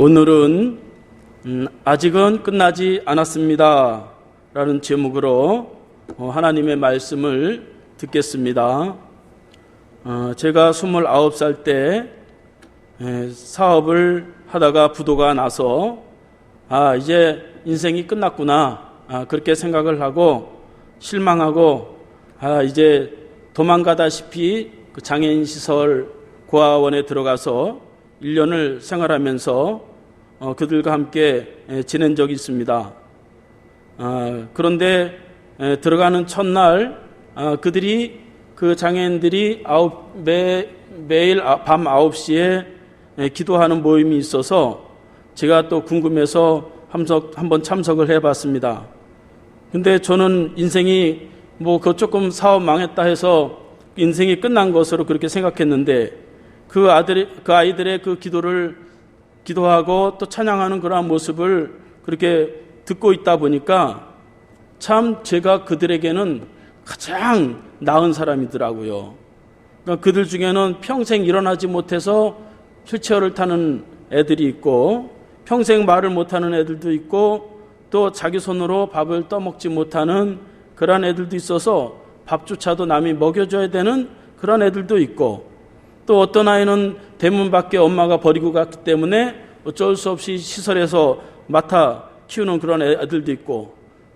오늘은 음, 아직은 끝나지 않았습니다. 라는 제목으로 어, 하나님의 말씀을 듣겠습니다. 어, 제가 29살 때 에, 사업을 하다가 부도가 나서 아, 이제 인생이 끝났구나. 아, 그렇게 생각을 하고 실망하고 아, 이제 도망가다시피 그 장애인 시설 고아원에 들어가서 1년을 생활하면서 어, 그들과 함께 에, 지낸 적이 있습니다. 아, 그런데 에, 들어가는 첫날 아, 그들이 그 장애인들이 아홉, 매, 매일 아, 밤 9시에 에, 기도하는 모임이 있어서 제가 또 궁금해서 함석, 한번 참석을 해봤습니다. 근데 저는 인생이 뭐 그 조금 사업 망했다 해서 인생이 끝난 것으로 그렇게 생각했는데 그 아들, 그 아이들의 그 기도를 기도하고 또 찬양하는 그러한 모습을 그렇게 듣고 있다 보니까 참 제가 그들에게는 가장 나은 사람이더라고요. 그러니까 그들 중에는 평생 일어나지 못해서 휠체어를 타는 애들이 있고 평생 말을 못하는 애들도 있고 또 자기 손으로 밥을 떠먹지 못하는 그런 애들도 있어서 밥조차도 남이 먹여줘야 되는 그런 애들도 있고 또 어떤 아이는 대문 밖에 엄마가 버리고 갔기 때문에 어쩔 수 없이 시설에서 맡아 키우는 그런 애들도 있고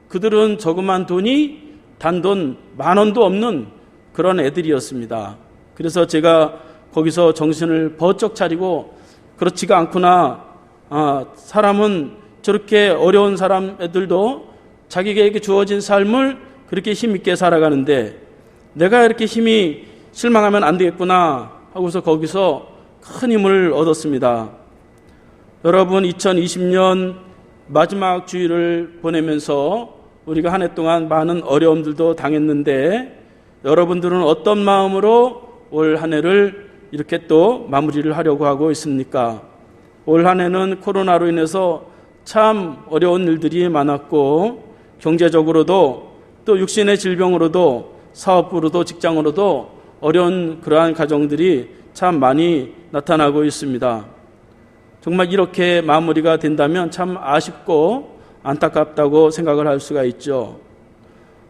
그들은 저금한 돈이 단돈 만 원도 없는 그런 애들이었습니다. 그래서 제가 거기서 정신을 버쩍 차리고 그렇지가 않구나. 아, 사람은 저렇게 어려운 사람 애들도 자기에게 주어진 삶을 그렇게 힘있게 살아가는데 내가 이렇게 힘이 실망하면 안 되겠구나 하고서 거기서 큰 힘을 얻었습니다. 여러분 2020년 마지막 주일을 보내면서 우리가 한 해 동안 많은 어려움들도 당했는데 여러분들은 어떤 마음으로 올 한 해를 이렇게 또 마무리를 하려고 하고 있습니까? 올 한 해는 코로나로 인해서 참 어려운 일들이 많았고 경제적으로도 또 육신의 질병으로도 사업으로도 직장으로도 어려운 그러한 가정들이 참 많이 나타나고 있습니다. 정말 이렇게 마무리가 된다면 참 아쉽고 안타깝다고 생각을 할 수가 있죠.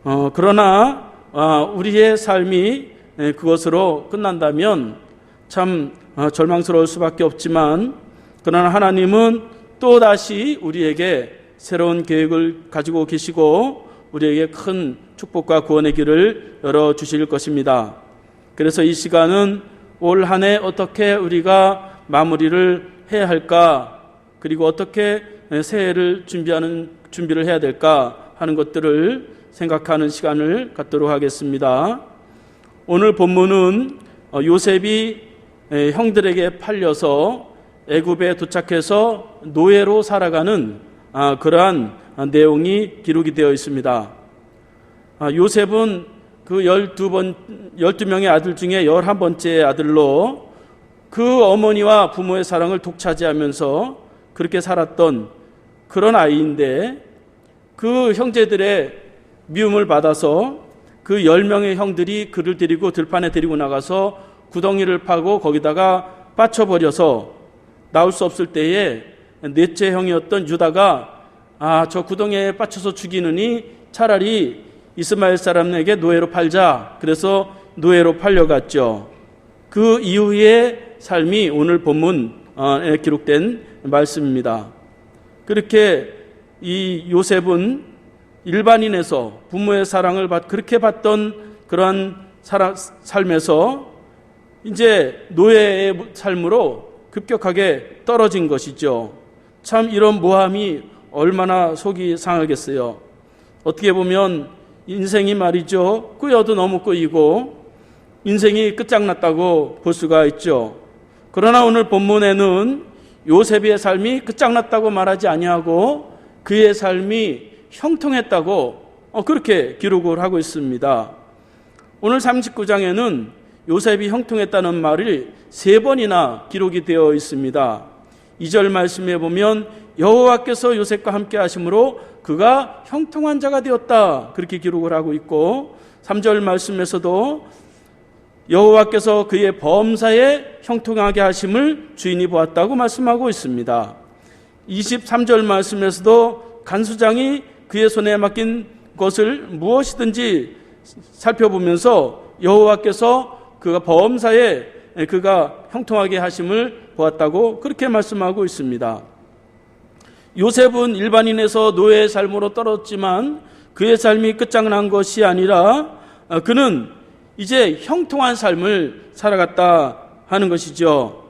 어, 그러나 어, 우리의 삶이 그것으로 끝난다면 참 어, 절망스러울 수밖에 없지만 그러나 하나님은 또 다시 우리에게 새로운 계획을 가지고 계시고 우리에게 큰 축복과 구원의 길을 열어 주실 것입니다. 그래서 이 시간은 올 한 해 어떻게 우리가 마무리를 해야 할까? 그리고 어떻게 새해를 준비하는 준비를 해야 될까 하는 것들을 생각하는 시간을 갖도록 하겠습니다. 오늘 본문은 어, 요셉이 형들에게 팔려서 애굽에 도착해서 노예로 살아가는 아, 그러한 내용이 기록이 되어 있습니다. 아, 요셉은 그 열두 번, 열두 명의 아들 중에 열한 번째 아들로 그 어머니와 부모의 사랑을 독차지하면서 그렇게 살았던 그런 아이인데 그 형제들의 미움을 받아서 그열 명의 형들이 그를 데리고 들판에 데리고 나가서 구덩이를 파고 거기다가 빠쳐버려서 나올 수 없을 때에 넷째 형이었던 유다가 아, 저 구덩이에 빠쳐서 죽이느니 차라리 이스마엘 사람에게 노예로 팔자. 그래서 노예로 팔려갔죠. 그 이후의 삶이 오늘 본문에 기록된 말씀입니다. 그렇게 이 요셉은 일반인에서 부모의 사랑을 받, 그렇게 받던 그러한 사람, 삶에서 이제 노예의 삶으로 급격하게 떨어진 것이죠. 참 이런 모함이 얼마나 속이 상하겠어요. 어떻게 보면 인생이 말이죠. 꾸여도 너무 꾸이고 인생이 끝장났다고 볼 수가 있죠. 그러나 오늘 본문에는 요셉의 삶이 끝장났다고 말하지 아니하고 그의 삶이 형통했다고 어, 그렇게 기록을 하고 있습니다. 오늘 39장에는 요셉이 형통했다는 말이 세 번이나 기록이 되어 있습니다. 2절 말씀에 보면 여호와께서 요셉과 함께 하심으로 그가 형통한 자가 되었다. 그렇게 기록을 하고 있고 3절 말씀에서도 여호와께서 그의 범사에 형통하게 하심을 주인이 보았다고 말씀하고 있습니다. 23절 말씀에서도 간수장이 그의 손에 맡긴 것을 무엇이든지 살펴보면서 여호와께서 그가 범사에 그가 형통하게 하심을 보았다고 그렇게 말씀하고 있습니다. 요셉은 일반인에서 노예의 삶으로 떨어졌지만 그의 삶이 끝장난 것이 아니라 어, 그는 이제 형통한 삶을 살아갔다 하는 것이죠.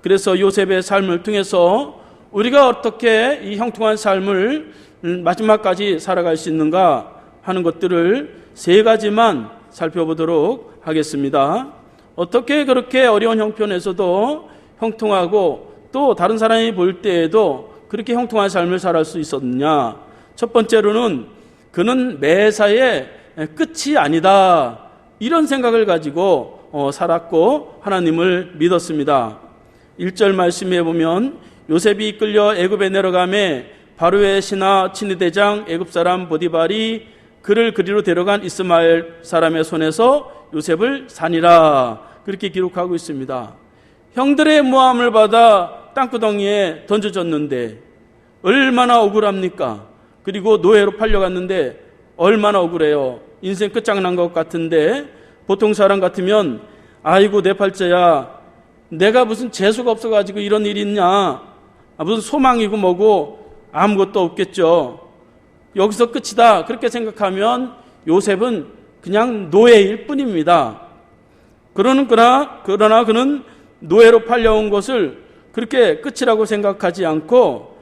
그래서 요셉의 삶을 통해서 우리가 어떻게 이 형통한 삶을 음, 마지막까지 살아갈 수 있는가 하는 것들을 세 가지만 살펴보도록 하겠습니다. 어떻게 그렇게 어려운 형편에서도 형통하고 또 다른 사람이 볼 때에도 그렇게 형통한 삶을 살아갈 수 있었느냐? 첫 번째로는 그는 매사에 끝이 아니다. 이런 생각을 가지고 어, 살았고 하나님을 믿었습니다. 1절 말씀에 보면 요셉이 이끌려 애굽에 내려가매 바로의 신하 친위대장 애굽 사람 보디발이 그를 그리로 데려간 이스마엘 사람의 손에서 요셉을 산이라 그렇게 기록하고 있습니다. 형들의 모함을 받아 땅구덩이에 던져졌는데 얼마나 억울합니까? 그리고 노예로 팔려갔는데 얼마나 억울해요. 인생 끝장난 것 같은데 보통 사람 같으면 아이고 내 팔자야 내가 무슨 재수가 없어가지고 이런 일이 있냐 아, 무슨 소망이고 뭐고 아무것도 없겠죠. 여기서 끝이다 그렇게 생각하면 요셉은 그냥 노예일 뿐입니다. 그러는 그러나 그러나 그는 노예로 팔려온 것을 그렇게 끝이라고 생각하지 않고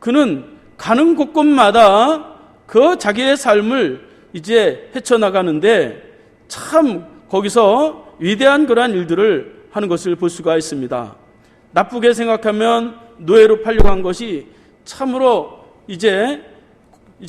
그는 가는 곳곳마다 그 자기의 삶을 이제 헤쳐나가는데 참 거기서 위대한 그러한 일들을 하는 것을 볼 수가 있습니다. 나쁘게 생각하면 노예로 팔려간 것이 참으로 이제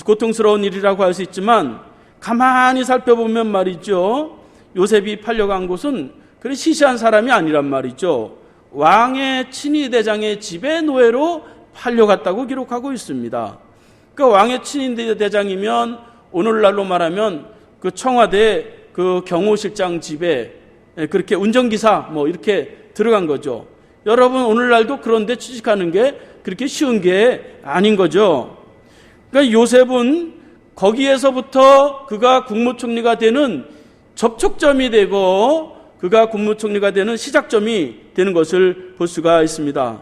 고통스러운 일이라고 할 수 있지만 가만히 살펴보면 말이죠. 요셉이 팔려간 곳은 그런 시시한 사람이 아니란 말이죠. 왕의 친위 대장의 집에 노예로 팔려갔다고 기록하고 있습니다. 그 왕의 친위 대장이면 오늘날로 말하면 그 청와대 그 경호실장 집에 그렇게 운전기사 뭐 이렇게 들어간 거죠. 여러분 오늘날도 그런데 취직하는 게 그렇게 쉬운 게 아닌 거죠. 그러니까 요셉은 거기에서부터 그가 국무총리가 되는 접촉점이 되고 그가 국무총리가 되는 시작점이 되는 것을 볼 수가 있습니다.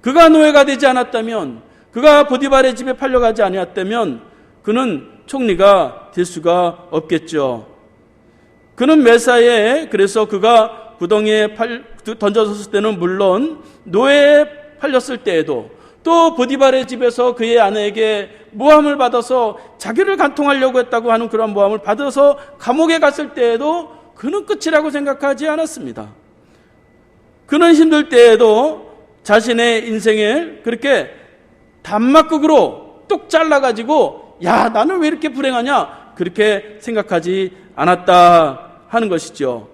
그가 노예가 되지 않았다면, 그가 보디발의 집에 팔려가지 아니었다면, 그는 총리가 될 수가 없겠죠. 그는 매사에 그래서 그가 구덩이에 팔, 던져졌을 때는 물론 노예에 팔렸을 때에도 또 보디발의 집에서 그의 아내에게 모함을 받아서 자기를 간통하려고 했다고 하는 그런 모함을 받아서 감옥에 갔을 때에도 그는 끝이라고 생각하지 않았습니다. 그는 힘들 때에도 자신의 인생을 그렇게 단막극으로 뚝 잘라가지고 야 나는 왜 이렇게 불행하냐 그렇게 생각하지 않았다 하는 것이죠.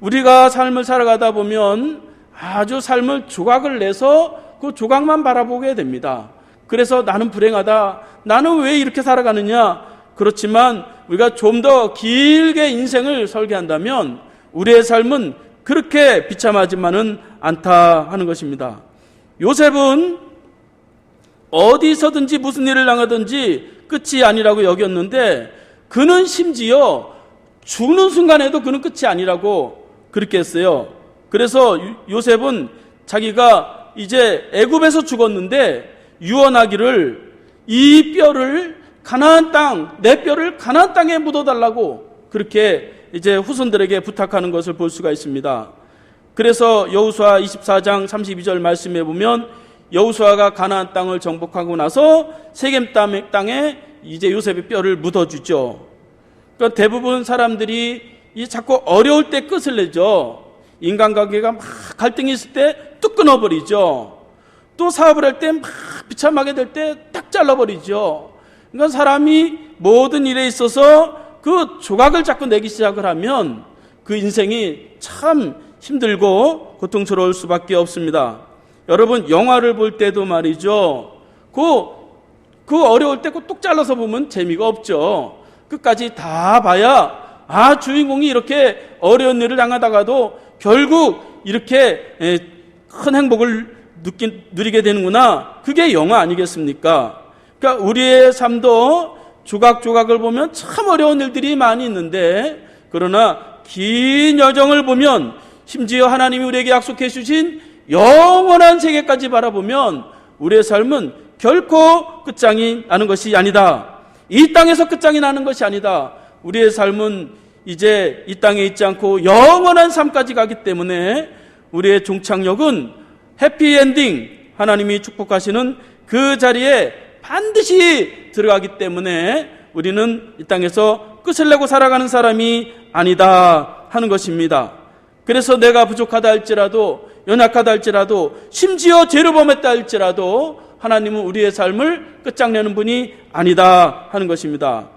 우리가 삶을 살아가다 보면 아주 삶을 조각을 내서 그 조각만 바라보게 됩니다. 그래서 나는 불행하다. 나는 왜 이렇게 살아가느냐? 그렇지만 우리가 좀 더 길게 인생을 설계한다면 우리의 삶은 그렇게 비참하지만은 않다 하는 것입니다. 요셉은 어디서든지 무슨 일을 당하든지 끝이 아니라고 여겼는데 그는 심지어 죽는 순간에도 그는 끝이 아니라고 그렇게 했어요. 그래서 요셉은 자기가 이제 애굽에서 죽었는데 유언하기를 이 뼈를 가나안 땅, 내 뼈를 가나안 땅에 묻어달라고 그렇게 이제 후손들에게 부탁하는 것을 볼 수가 있습니다. 그래서 여우수아 24장 32절 말씀해 보면 여우수아가 가나안 땅을 정복하고 나서 세겜 땅에 이제 요셉의 뼈를 묻어주죠. 그러니까 대부분 사람들이 이 자꾸 어려울 때 끝을 내죠. 인간관계가 막 갈등이 있을 때 뚝 끊어버리죠. 또 사업을 할 때 막 비참하게 될 때 딱 잘라버리죠. 그러니까 사람이 모든 일에 있어서 그 조각을 자꾸 내기 시작을 하면 그 인생이 참 힘들고 고통스러울 수밖에 없습니다. 여러분 영화를 볼 때도 말이죠. 그, 그 어려울 때그뚝 잘라서 보면 재미가 없죠. 끝까지 다 봐야 아 주인공이 이렇게 어려운 일을 당하다가도 결국 이렇게 큰 행복을 느끼, 누리게 되는구나. 그게 영화 아니겠습니까? 그러니까 우리의 삶도 조각조각을 보면 참 어려운 일들이 많이 있는데 그러나 긴 여정을 보면 심지어 하나님이 우리에게 약속해 주신 영원한 세계까지 바라보면 우리의 삶은 결코 끝장이 나는 것이 아니다. 이 땅에서 끝장이 나는 것이 아니다. 우리의 삶은 이제 이 땅에 있지 않고 영원한 삶까지 가기 때문에 우리의 종착역은 해피엔딩 하나님이 축복하시는 그 자리에 반드시 들어가기 때문에 우리는 이 땅에서 끝을 내고 살아가는 사람이 아니다 하는 것입니다. 그래서 내가 부족하다 할지라도 연약하다 할지라도 심지어 죄를 범했다 할지라도 하나님은 우리의 삶을 끝장내는 분이 아니다 하는 것입니다.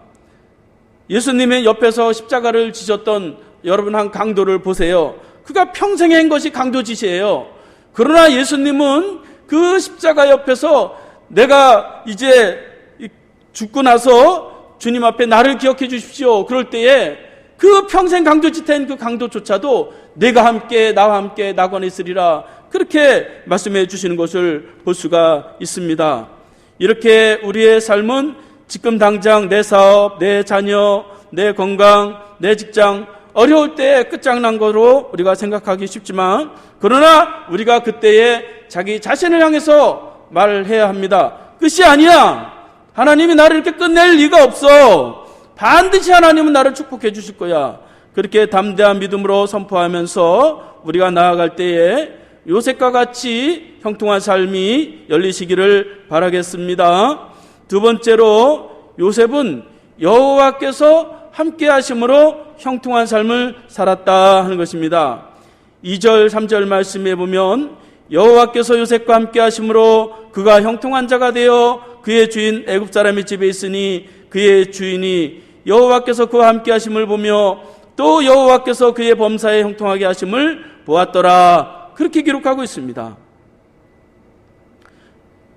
예수님의 옆에서 십자가를 지셨던 여러분 한 강도를 보세요. 그가 평생에 한 것이 강도 짓이에요. 그러나 예수님은 그 십자가 옆에서 내가 이제 죽고 나서 주님 앞에 나를 기억해 주십시오. 그럴 때에 그 평생 강도짓한 그 강도조차도 내가 함께 나와 함께 낙원에 있으리라 그렇게 말씀해 주시는 것을 볼 수가 있습니다. 이렇게 우리의 삶은 지금 당장 내 사업, 내 자녀, 내 건강, 내 직장 어려울 때 끝장난 거로 우리가 생각하기 쉽지만 그러나 우리가 그때에 자기 자신을 향해서 말을 해야 합니다. 끝이 아니야. 하나님이 나를 이렇게 끝낼 리가 없어. 반드시 하나님은 나를 축복해 주실 거야. 그렇게 담대한 믿음으로 선포하면서 우리가 나아갈 때에 요셉과 같이 형통한 삶이 열리시기를 바라겠습니다. 두 번째로 요셉은 여호와께서 함께 하심으로 형통한 삶을 살았다 하는 것입니다. 2절 3절 말씀에 보면 여호와께서 요셉과 함께 하심으로 그가 형통한 자가 되어 그의 주인 애굽 사람의 집에 있으니 그의 주인이 여호와께서 그와 함께 하심을 보며 또 여호와께서 그의 범사에 형통하게 하심을 보았더라. 그렇게 기록하고 있습니다.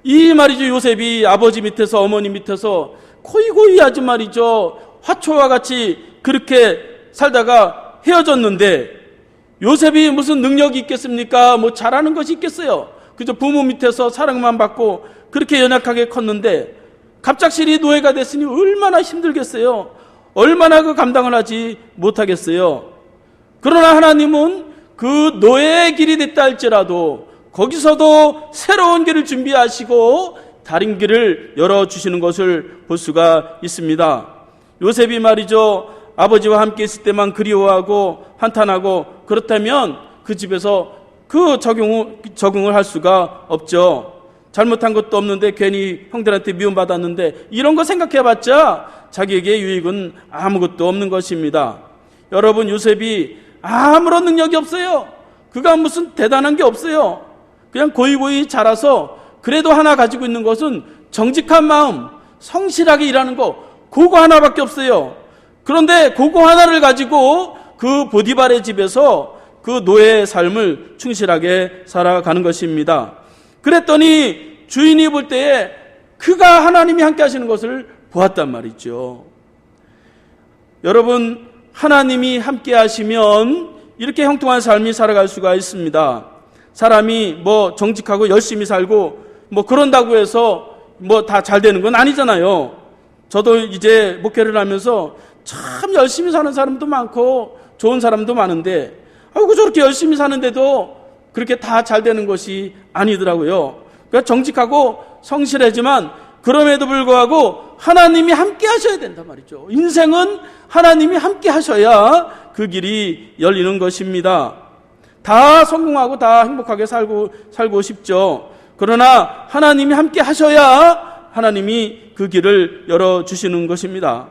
이 말이죠. 요셉이 아버지 밑에서 어머니 밑에서 고이고이 하지 말이죠. 화초와 같이 그렇게 살다가 헤어졌는데 요셉이 무슨 능력이 있겠습니까? 뭐 잘하는 것이 있겠어요. 그저 부모 밑에서 사랑만 받고 그렇게 연약하게 컸는데 갑작스레 노예가 됐으니 얼마나 힘들겠어요. 얼마나 그 감당을 하지 못하겠어요. 그러나 하나님은 그 노예의 길이 됐다 할지라도 거기서도 새로운 길을 준비하시고 다른 길을 열어주시는 것을 볼 수가 있습니다. 요셉이 말이죠. 아버지와 함께 있을 때만 그리워하고 한탄하고 그렇다면 그 집에서 그 적용, 적응을 할 수가 없죠. 잘못한 것도 없는데 괜히 형들한테 미움받았는데 이런 거 생각해 봤자 자기에게 유익은 아무것도 없는 것입니다. 여러분 요셉이 아무런 능력이 없어요. 그가 무슨 대단한 게 없어요. 그냥 고이고이 자라서 그래도 하나 가지고 있는 것은 정직한 마음, 성실하게 일하는 거, 그거 하나밖에 없어요. 그런데 그거 하나를 가지고 그 보디발의 집에서 그 노예의 삶을 충실하게 살아가는 것입니다. 그랬더니 주인이 볼 때에 그가 하나님이 함께 하시는 것을 보았단 말이죠. 여러분, 하나님이 함께 하시면 이렇게 형통한 삶이 살아갈 수가 있습니다. 사람이 뭐 정직하고 열심히 살고 뭐 그런다고 해서 뭐 다 잘 되는 건 아니잖아요. 저도 이제 목회를 하면서 참 열심히 사는 사람도 많고 좋은 사람도 많은데 아이고 저렇게 열심히 사는데도 그렇게 다 잘 되는 것이 아니더라고요. 그러니까 정직하고 성실하지만 그럼에도 불구하고 하나님이 함께 하셔야 된단 말이죠. 인생은 하나님이 함께 하셔야 그 길이 열리는 것입니다. 다 성공하고 다 행복하게 살고 살고 싶죠. 그러나 하나님이 함께 하셔야 하나님이 그 길을 열어 주시는 것입니다.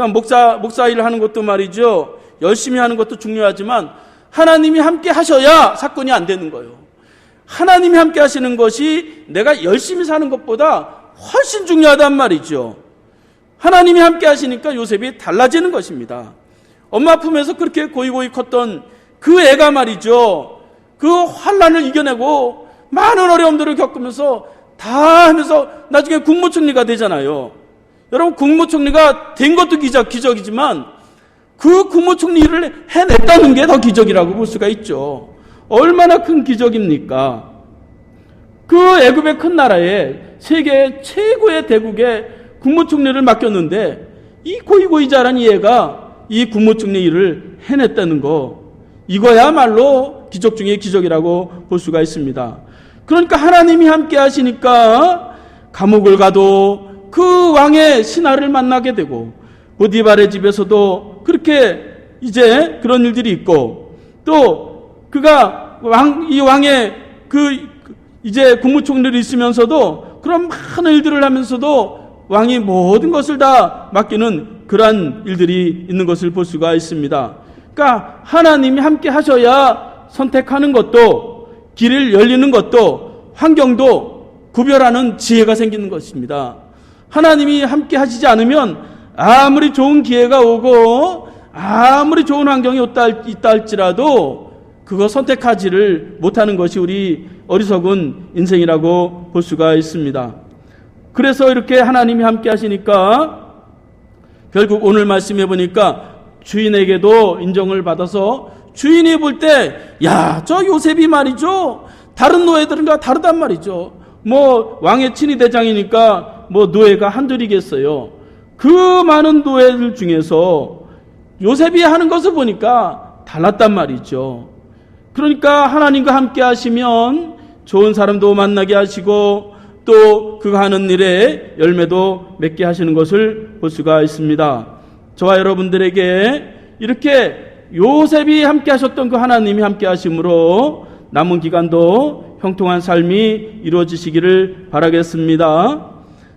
그러니까 목사 목사 일을 하는 것도 말이죠. 열심히 하는 것도 중요하지만 하나님이 함께 하셔야 사건이 안 되는 거예요. 하나님이 함께 하시는 것이 내가 열심히 사는 것보다 훨씬 중요하단 말이죠. 하나님이 함께 하시니까 요셉이 달라지는 것입니다. 엄마 품에서 그렇게 고이고이 컸던 그 애가 말이죠. 그 환란을 이겨내고 많은 어려움들을 겪으면서 다 하면서 나중에 국무총리가 되잖아요. 여러분 국무총리가 된 것도 기적, 기적이지만 그 국무총리 일을 해냈다는 게 더 기적이라고 볼 수가 있죠. 얼마나 큰 기적입니까? 그 애굽의 큰 나라에 세계 최고의 대국의 국무총리를 맡겼는데 이 고이고이 자란 이 애가 이 국무총리 일을 해냈다는 거 이거야말로 기적 중의 기적이라고 볼 수가 있습니다. 그러니까 하나님이 함께 하시니까 감옥을 가도 그 왕의 신하를 만나게 되고 보디발의 집에서도 그렇게 이제 그런 일들이 있고 또 그가 왕, 이 왕의 그 이제 국무총리를 있으면서도 그런 많은 일들을 하면서도 왕이 모든 것을 다 맡기는 그러한 일들이 있는 것을 볼 수가 있습니다. 그러니까 하나님이 함께 하셔야 선택하는 것도 길을 열리는 것도 환경도 구별하는 지혜가 생기는 것입니다. 하나님이 함께 하시지 않으면 아무리 좋은 기회가 오고 아무리 좋은 환경이 있다 할지라도 그거 선택하지를 못하는 것이 우리 어리석은 인생이라고 볼 수가 있습니다. 그래서 이렇게 하나님이 함께 하시니까 결국 오늘 말씀해 보니까 주인에게도 인정을 받아서 주인이 볼 때, 야, 저 요셉이 말이죠. 다른 노예들과 다르단 말이죠. 뭐, 왕의 친위 대장이니까 뭐 노예가 한둘이겠어요. 그 많은 노예들 중에서 요셉이 하는 것을 보니까 달랐단 말이죠. 그러니까 하나님과 함께 하시면 좋은 사람도 만나게 하시고 또 그가 하는 일에 열매도 맺게 하시는 것을 볼 수가 있습니다. 저와 여러분들에게 이렇게 요셉이 함께 하셨던 그 하나님이 함께 하심으로 남은 기간도 형통한 삶이 이루어지시기를 바라겠습니다.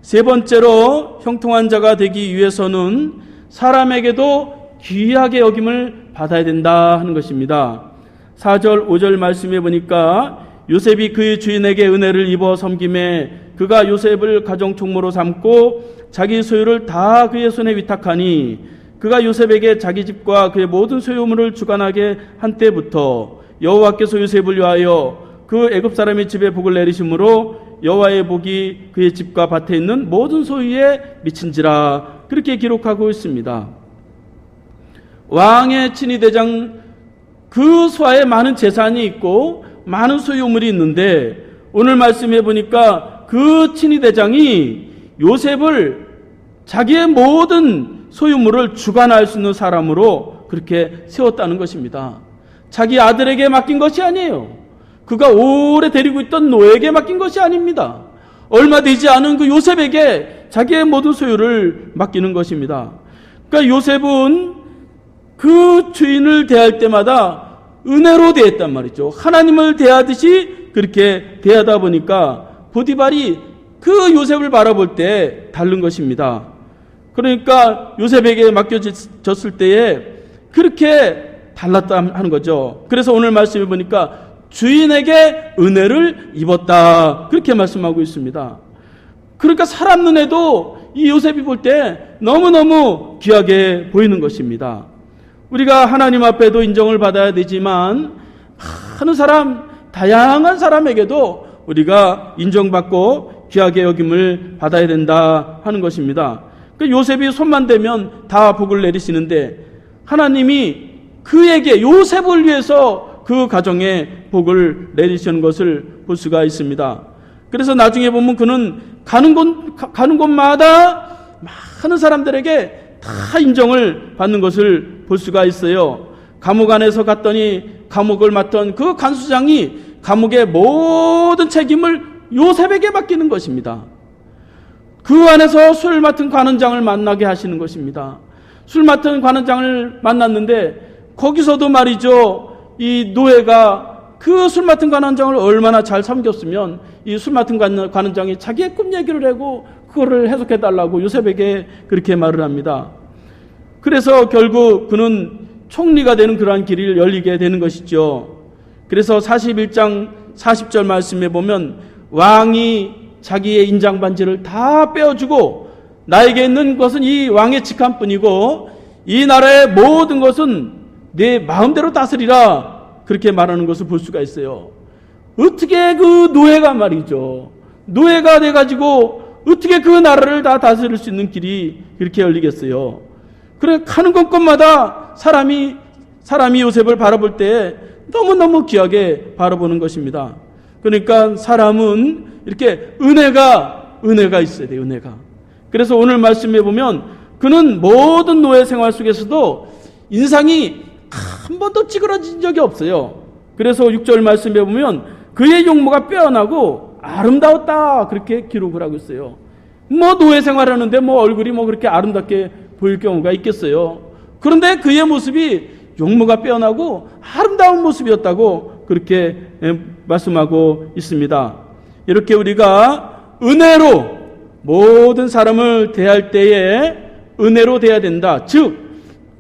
세 번째로 형통한 자가 되기 위해서는 사람에게도 귀하게 여김을 받아야 된다 하는 것입니다. 4절, 5절 말씀해 보니까 요셉이 그의 주인에게 은혜를 입어 섬김에 그가 요셉을 가정 총무로 삼고 자기 소유를 다 그의 손에 위탁하니 그가 요셉에게 자기 집과 그의 모든 소유물을 주관하게 한 때부터 여호와께서 요셉을 위하여 그 애굽 사람의 집에 복을 내리심으로 여호와의 복이 그의 집과 밭에 있는 모든 소유에 미친지라 그렇게 기록하고 있습니다. 왕의 친위 대장 그 수하에 많은 재산이 있고 많은 소유물이 있는데 오늘 말씀해 보니까 그 친위 대장이 요셉을 자기의 모든 소유물을 주관할 수 있는 사람으로 그렇게 세웠다는 것입니다. 자기 아들에게 맡긴 것이 아니에요. 그가 오래 데리고 있던 노예에게 맡긴 것이 아닙니다. 얼마 되지 않은 그 요셉에게 자기의 모든 소유를 맡기는 것입니다. 그러니까 요셉은 그 주인을 대할 때마다 은혜로 대했단 말이죠. 하나님을 대하듯이 그렇게 대하다 보니까 보디발이 그 요셉을 바라볼 때 다른 것입니다. 그러니까 요셉에게 맡겨졌을 때에 그렇게 달랐다 하는 거죠. 그래서 오늘 말씀해 보니까 주인에게 은혜를 입었다. 그렇게 말씀하고 있습니다. 그러니까 사람 눈에도 이 요셉이 볼 때 너무너무 귀하게 보이는 것입니다. 우리가 하나님 앞에도 인정을 받아야 되지만 많은 사람, 다양한 사람에게도 우리가 인정받고 귀하게 여김을 받아야 된다 하는 것입니다. 그 요셉이 손만 대면 다 복을 내리시는데 하나님이 그에게 요셉을 위해서 그 가정에 복을 내리시는 것을 볼 수가 있습니다. 그래서 나중에 보면 그는 가는 곳 가는 곳마다 많은 사람들에게 다 인정을 받는 것을 볼 수가 있어요. 감옥 안에서 갔더니 감옥을 맡던 그 간수장이 감옥의 모든 책임을 요셉에게 맡기는 것입니다. 그 안에서 술 맡은 관원장을 만나게 하시는 것입니다. 술 맡은 관원장을 만났는데 거기서도 말이죠. 이 노예가 그 술 맡은 관원장을 얼마나 잘 섬겼으면 이 술 맡은 관원장이 자기의 꿈 얘기를 하고 그거를 해석해 달라고 요셉에게 그렇게 말을 합니다. 그래서 결국 그는 총리가 되는 그러한 길이 열리게 되는 것이죠. 그래서 41장 40절 말씀에 보면 왕이 자기의 인장 반지를 다 빼어주고 나에게 있는 것은 이 왕의 직함뿐이고 이 나라의 모든 것은 내 마음대로 다스리라 그렇게 말하는 것을 볼 수가 있어요. 어떻게 그 노예가 말이죠. 노예가 돼가지고 어떻게 그 나라를 다 다스릴 수 있는 길이 그렇게 열리겠어요. 그래 가는 곳곳마다 사람이 사람이 요셉을 바라볼 때 너무너무 귀하게 바라보는 것입니다. 그러니까 사람은 이렇게 은혜가 은혜가 있어야 돼요. 은혜가. 그래서 오늘 말씀해 보면 그는 모든 노예 생활 속에서도 인상이 한 번도 찌그러진 적이 없어요. 그래서 6절 말씀해 보면 그의 용모가 빼어나고 아름다웠다 그렇게 기록을 하고 있어요. 뭐 노예 생활하는데 뭐 얼굴이 뭐 그렇게 아름답게 보일 경우가 있겠어요. 그런데 그의 모습이 용모가 빼어나고 아름다운 모습이었다고 그렇게 말씀하고 있습니다. 이렇게 우리가 은혜로 모든 사람을 대할 때에 은혜로 대해야 된다. 즉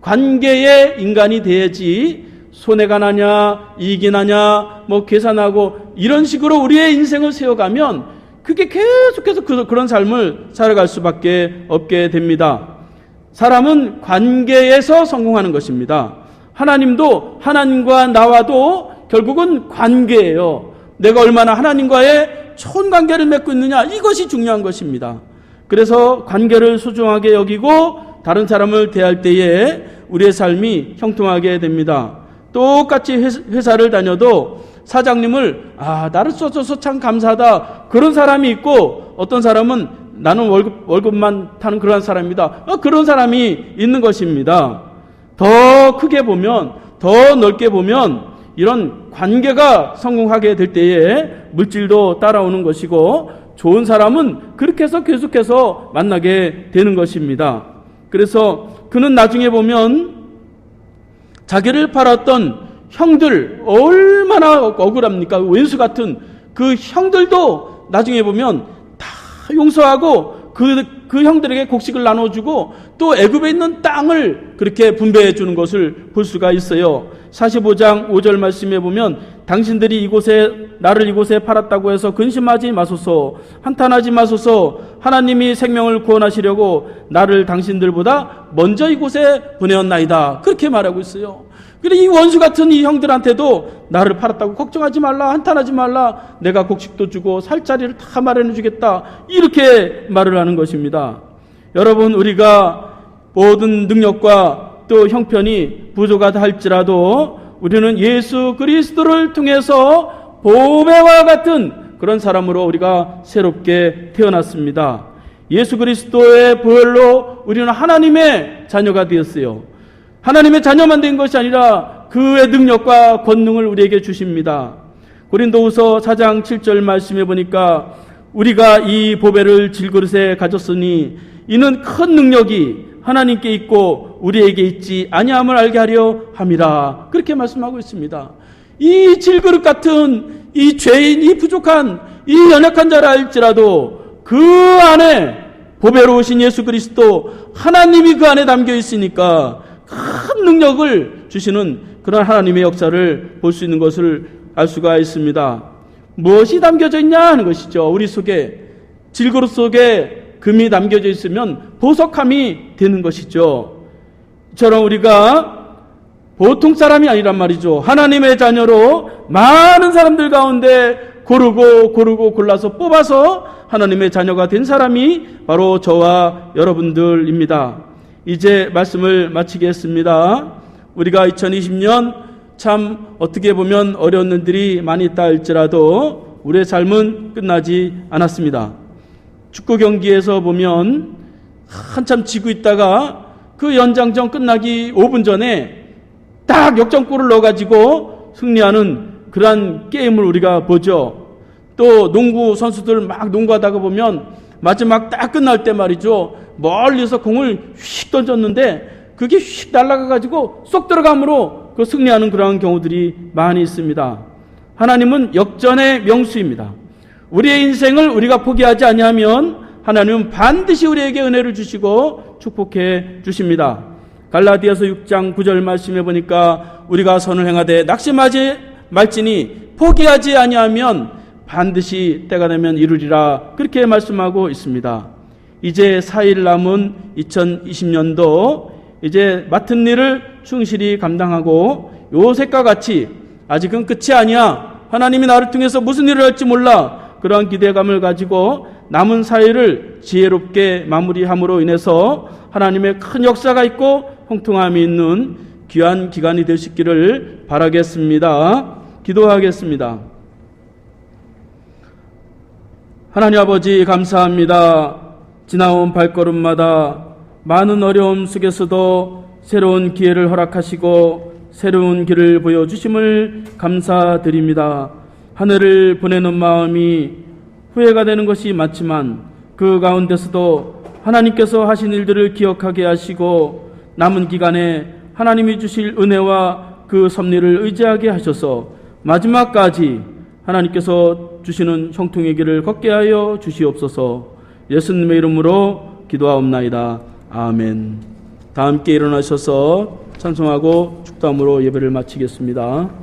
관계의 인간이 돼야지 손해가 나냐 이익이 나냐 뭐 계산하고 이런 식으로 우리의 인생을 세워가면 그게 계속해서 그, 그런 삶을 살아갈 수밖에 없게 됩니다. 사람은 관계에서 성공하는 것입니다. 하나님도 하나님과 나와도 결국은 관계예요. 내가 얼마나 하나님과의 좋은 관계를 맺고 있느냐 이것이 중요한 것입니다. 그래서 관계를 소중하게 여기고 다른 사람을 대할 때에 우리의 삶이 형통하게 됩니다. 똑같이 회사를 다녀도 사장님을 아 나를 써줘서 참 감사하다 그런 사람이 있고 어떤 사람은 나는 월급 월급만 타는 그런 사람이다 어, 그런 사람이 있는 것입니다. 더 크게 보면 더 넓게 보면 이런 관계가 성공하게 될 때에 물질도 따라오는 것이고 좋은 사람은 그렇게 해서 계속해서 만나게 되는 것입니다. 그래서 그는 나중에 보면 자기를 팔았던 형들 얼마나 억울합니까? 왼수 같은 그 형들도 나중에 보면 다 용서하고 그, 그 형들에게 곡식을 나눠주고 또 애굽에 있는 땅을 그렇게 분배해 주는 것을 볼 수가 있어요. 45장 5절 말씀에 보면 당신들이 이곳에 나를 이곳에 팔았다고 해서 근심하지 마소서 한탄하지 마소서 하나님이 생명을 구원하시려고 나를 당신들보다 먼저 이곳에 보내었나이다. 그렇게 말하고 있어요. 그래 이 원수 같은 이 형들한테도 나를 팔았다고 걱정하지 말라 한탄하지 말라 내가 곡식도 주고 살 자리를 다 마련해 주겠다 이렇게 말을 하는 것입니다. 여러분 우리가 모든 능력과 또 형편이 부족하다 할지라도 우리는 예수 그리스도를 통해서 보배와 같은 그런 사람으로 우리가 새롭게 태어났습니다. 예수 그리스도의 보혈로 우리는 하나님의 자녀가 되었어요. 하나님의 자녀만 된 것이 아니라 그의 능력과 권능을 우리에게 주십니다. 고린도후서 4장 7절 말씀해 보니까 우리가 이 보배를 질그릇에 가졌으니 이는 큰 능력이 하나님께 있고 우리에게 있지 아니함을 알게 하려 함이라. 그렇게 말씀하고 있습니다. 이 질그릇 같은 이 죄인, 이 부족한, 이 연약한 자라 할지라도 그 안에 보배로우신 예수 그리스도 하나님이 그 안에 담겨 있으니까 큰 능력을 주시는 그런 하나님의 역사를 볼 수 있는 것을 알 수가 있습니다. 무엇이 담겨져 있냐 하는 것이죠. 우리 속에 질그릇 속에 금이 담겨져 있으면 보석함이 되는 것이죠. 저런 우리가 보통 사람이 아니란 말이죠. 하나님의 자녀로 많은 사람들 가운데 고르고 고르고 골라서 뽑아서 하나님의 자녀가 된 사람이 바로 저와 여러분들입니다. 이제 말씀을 마치겠습니다. 우리가 2020년 참 어떻게 보면 어려운 일들이 많이 있다 할지라도 우리의 삶은 끝나지 않았습니다. 축구 경기에서 보면 한참 지고 있다가 그 연장전 끝나기 5분 전에 딱 역전골을 넣어가지고 승리하는 그러한 게임을 우리가 보죠. 또 농구 선수들 막 농구하다가 보면 마지막 딱 끝날 때 말이죠. 멀리서 공을 휙 던졌는데 그게 휙 날아가가지고 쏙 들어감으로 그 승리하는 그러한 경우들이 많이 있습니다. 하나님은 역전의 명수입니다. 우리의 인생을 우리가 포기하지 아니하면 하나님은 반드시 우리에게 은혜를 주시고 축복해 주십니다. 갈라디아서 6장 9절 말씀해 보니까 우리가 선을 행하되 낙심하지 말지니 포기하지 아니하면 반드시 때가 되면 이루리라 그렇게 말씀하고 있습니다. 이제 4일 남은 2020년도 이제 맡은 일을 충실히 감당하고 요새과 같이 아직은 끝이 아니야. 하나님이 나를 통해서 무슨 일을 할지 몰라. 그러한 기대감을 가지고 남은 사회를 지혜롭게 마무리함으로 인해서 하나님의 큰 역사가 있고 형통함이 있는 귀한 기간이 되시기를 바라겠습니다. 기도하겠습니다. 하나님 아버지 감사합니다. 지나온 발걸음마다 많은 어려움 속에서도 새로운 기회를 허락하시고 새로운 길을 보여주심을 감사드립니다. 하늘을 보내는 마음이 후회가 되는 것이 맞지만 그 가운데서도 하나님께서 하신 일들을 기억하게 하시고 남은 기간에 하나님이 주실 은혜와 그 섭리를 의지하게 하셔서 마지막까지 하나님께서 주시는 형통의 길을 걷게 하여 주시옵소서 예수님의 이름으로 기도하옵나이다. 아멘. 다 함께 일어나셔서 찬송하고 축담으로 예배를 마치겠습니다.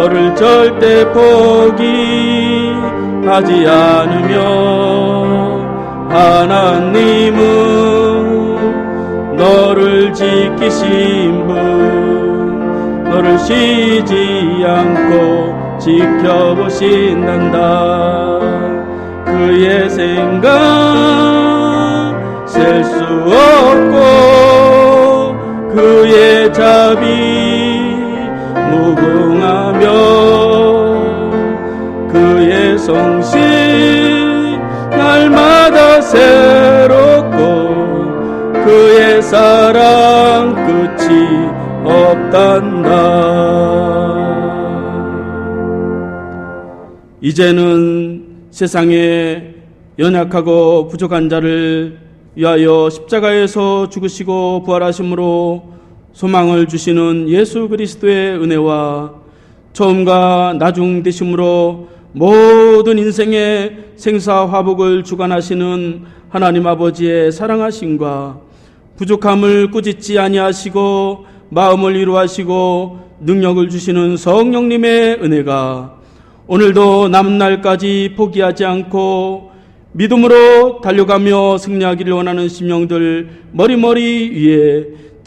너를 절대 포기하지 않으며 하나님은 너를 지키신 분 너를 쉬지 않고 지켜보신단다. 그의 생각 셀 수 없고 그의 자비 무궁하며 그의 성실 날마다 새롭고 그의 사랑 끝이 없단다. 이제는 세상에 연약하고 부족한 자를 위하여 십자가에서 죽으시고 부활하심으로 소망을 주시는 예수 그리스도의 은혜와 처음과 나중 되심으로 모든 인생의 생사화복을 주관하시는 하나님 아버지의 사랑하심과 부족함을 꾸짖지 아니하시고 마음을 이루하시고 능력을 주시는 성령님의 은혜가 오늘도 남은 날까지 포기하지 않고 믿음으로 달려가며 승리하기를 원하는 심령들 머리머리 위에